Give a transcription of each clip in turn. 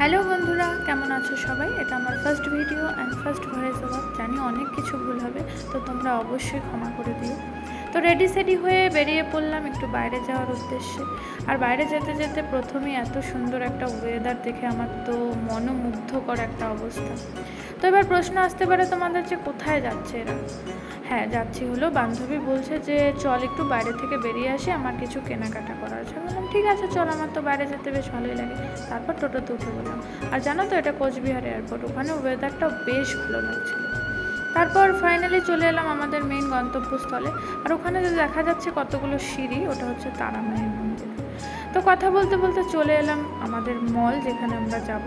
Hello বন্ধুরা, কেমন আছো সবাই? এটা আমার first video and first voice over জানি অনেক কিছু ভুল হবে, তো তোমরা অবশ্যই ক্ষমা করে দিও। তো রেডি সেডি হয়ে বেরিয়ে পড়লাম একটু বাইরে যাওয়ার উদ্দেশ্যে। আর বাইরে যেতে যেতে প্রথমেই এত সুন্দর একটা ওয়েদার দেখে আমার তো মনোমুগ্ধকর একটা অবস্থা। তো এবার প্রশ্ন আসতে পারে তোমাদের যে কোথায় যাচ্ছে এরা? হ্যাঁ যাচ্ছি হলো। বান্ধবী বলছে যে, চল একটু বাইরে থেকে বেরিয়ে আসি, আমার কিছু কেনাকাটা করার আছে। বললাম, ঠিক আছে, চল, আমার তো বাইরে যেতে বেশ ভালোই লাগে। তারপর টোটোতে উঠে বললাম, আর জানো তো, এটা কোচবিহার এয়ারপোর্ট, ওখানে ওয়েদারটাও বেশ ভালো লাগছিল। তারপর ফাইনালি চলে এলাম আমাদের মেইন গন্তব্যস্থলে। আর ওখানে যে দেখা যাচ্ছে কতগুলো সিঁড়ি, ওটা হচ্ছে তারামায়ের মন্দির। তো কথা বলতে বলতে চলে এলাম আমাদের মল যেখানে আমরা যাব।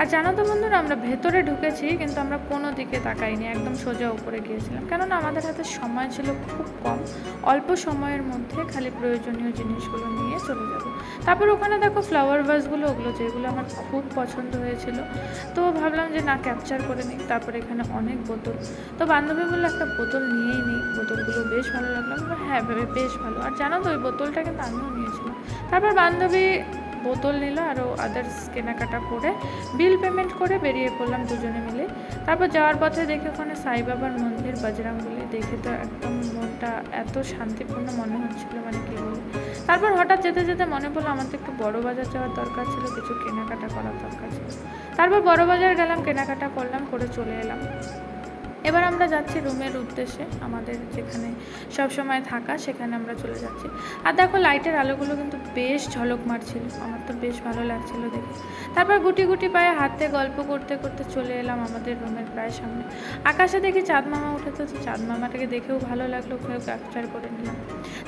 আর জানো তো বন্ধুরা, আমরা ভেতরে ঢুকেছি, কিন্তু আমরা কোনো দিকে তাকাইনি, একদম সোজা উপরে গিয়েছিলাম। কেননা আমাদের হাতে সময় ছিল খুব কম, অল্প সময়ের মধ্যে খালি প্রয়োজনীয় জিনিসগুলো নিয়ে চলে যাব। তারপর ওখানে দেখো ফ্লাওয়ার ভাসগুলো ওগুলো যেগুলো আমার খুব পছন্দ হয়েছিল। তো ভাবলাম যে না ক্যাপচার করে নিই। তারপর এখানে অনেক বোতল। তো বান্ধবী বলল, একটা বোতল নিয়েই নিই বোতলগুলো বেশ ভালো লাগল। হ্যাঁ বেশ ভালো। আর জানো তো, ওই বোতলটা কিন্তু আমিও নিয়েছিলাম। তারপর বান্ধবী বোতল নিল আরও আদার্স কেনাকাটা করে বিল পেমেন্ট করে বেরিয়ে পড়লাম দুজনে মিলে। তারপর যাওয়ার পথে দেখে ওখানে সাই বাবার মন্দির বজরাঙ্গুলি দেখে তো একদম মনটা এত শান্তিপূর্ণ মনে হচ্ছিল মানে কী বলব। তারপর হঠাৎ যেতে যেতে মনে পড়ল আমার তো একটু বড় বাজার যাওয়ার দরকার ছিল, কিছু কেনাকাটা করার দরকার ছিল। তারপর বড় বাজার গেলাম, কেনাকাটা করলাম, করে চলে এলাম। এবার আমরা যাচ্ছি রুমের উদ্দেশ্যে, আমাদের যেখানে সব সময় থাকা, সেখানে আমরা চলে যাচ্ছি। আর দেখো, লাইটের আলোগুলো কিন্তু বেশ ঝলক মারছিল। আমার তো বেশ ভালো লাগছিল দেখে। তারপর গুটি গুটি পায়ে হাতে গল্প করতে করতে চলে এলাম আমাদের রুমের প্রায় সামনে। আকাশে দেখি চাঁদ মামা উঠেছে। তো চাঁদ মামাটাকে দেখেও ভালো লাগল ওখানে ক্যাপচার করে নিলাম।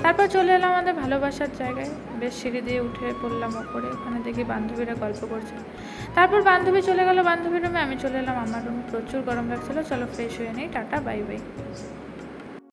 তারপর চলে এলাম আমাদের ভালোবাসার জায়গায়। বেশ সিঁড়ি দিয়ে উঠে পড়লাম ওপরে। ওখানে দেখি বান্ধবীরা গল্প করছে। তারপর বান্ধবী চলে গেল বান্ধবীর রুমে। আমি চলে এলাম আমার রুমে। প্রচুর গরম লাগছিল। চলো ফ্রেশ হয়ে নিই টাটা বাই বাই।